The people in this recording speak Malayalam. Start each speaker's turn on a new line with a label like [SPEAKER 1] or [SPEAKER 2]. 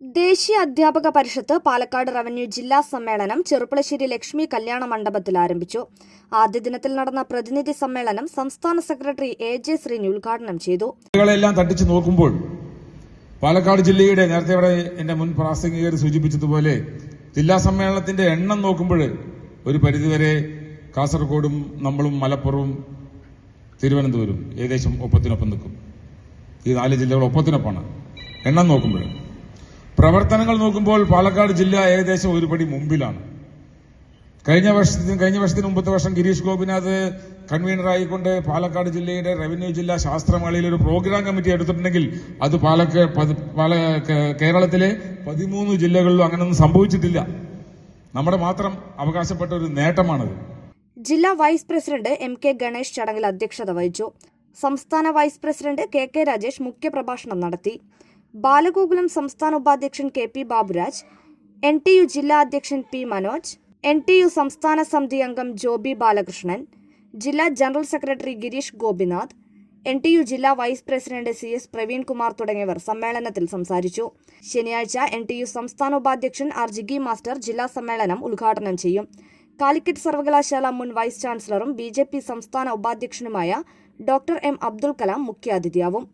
[SPEAKER 1] ദേശീയ അധ്യാപക പരിഷത്ത് പാലക്കാട് റവന്യൂ ജില്ലാ സമ്മേളനം ചെറുപ്പളശ്ശേരി ലക്ഷ്മി കല്യാണ മണ്ഡപത്തിൽ ആരംഭിച്ചു. ആദ്യ ദിനത്തിൽ നടന്ന പ്രതിനിധി സമ്മേളനം സംസ്ഥാന സെക്രട്ടറി എ ജെ ശ്രീനി ഉദ്ഘാടനം ചെയ്തു.
[SPEAKER 2] തട്ടിച്ചു നോക്കുമ്പോൾ പാലക്കാട് ജില്ലയുടെ നേരത്തെ ഇവിടെ എന്റെ മുൻ പ്രാസംഗികർ സൂചിപ്പിച്ചതുപോലെ ജില്ലാ സമ്മേളനത്തിന്റെ എണ്ണം നോക്കുമ്പോൾ ഒരു പരിധിവരെ കാസർഗോഡും നമ്മളും മലപ്പുറവും തിരുവനന്തപുരം ഏകദേശം ഒപ്പത്തിനൊപ്പം നിൽക്കും. ഈ നാല് ജില്ലകൾ ഒപ്പത്തിനൊപ്പമാണ്. എണ്ണം നോക്കുമ്പോൾ പ്രവർത്തനങ്ങൾ നോക്കുമ്പോൾ പാലക്കാട് ജില്ല ഏകദേശം ഒരുപടി മുമ്പിലാണ്. കഴിഞ്ഞ വർഷത്തിന് കഴിഞ്ഞ വർഷത്തിന് മുമ്പത്തെ വർഷം ഗിരീഷ് ഗോപിനാഥ് കൺവീനറായിക്കൊണ്ട് പാലക്കാട് ജില്ലയുടെ റവന്യൂ ജില്ലാ ശാസ്ത്രമേളയിൽ ഒരു പ്രോഗ്രാം കമ്മിറ്റി എടുത്തിട്ടുണ്ടെങ്കിൽ അത് പാലക്ക പാല കേരളത്തിലെ പതിമൂന്ന് ജില്ലകളിലും അങ്ങനെയൊന്നും സംഭവിച്ചിട്ടില്ല. നമ്മുടെ മാത്രം അവകാശപ്പെട്ട ഒരു നേട്ടമാണത്.
[SPEAKER 1] ജില്ലാ vice president M K Ganesh ചടങ്ങിൽ അധ്യക്ഷത വഹിച്ചു. സംസ്ഥാന vice president K K Rajesh മുഖ്യപ്രഭാഷണം നടത്തി. ബാലഗോകുലം സംസ്ഥാന ഉപാധ്യക്ഷൻ K P Baburaj N T U ജില്ലാ അധ്യക്ഷൻ P Manoj N T U സംസ്ഥാന സമിതി അംഗം ജോബി ബാലകൃഷ്ണൻ ജില്ലാ general secretary Girish Gopinath N T U ജില്ലാ vice president C S Praveenkumar തുടങ്ങിയവർ സമ്മേളനത്തിൽ സംസാരിച്ചു. ശനിയാഴ്ച എൻ ടി യു സംസ്ഥാന ഉപാധ്യക്ഷൻ ആർ ജിഗി മാസ്റ്റർ ജില്ലാ സമ്മേളനം ഉദ്ഘാടനം ചെയ്യും. കാലിക്കറ്റ് സർവകലാശാല മുൻ വൈസ് ചാൻസലറും ബി ജെ പി സംസ്ഥാന ഉപാധ്യക്ഷനുമായ ഡോക്ടർ എം അബ്ദുൽ കലാം മുഖ്യാതിഥിയാവും.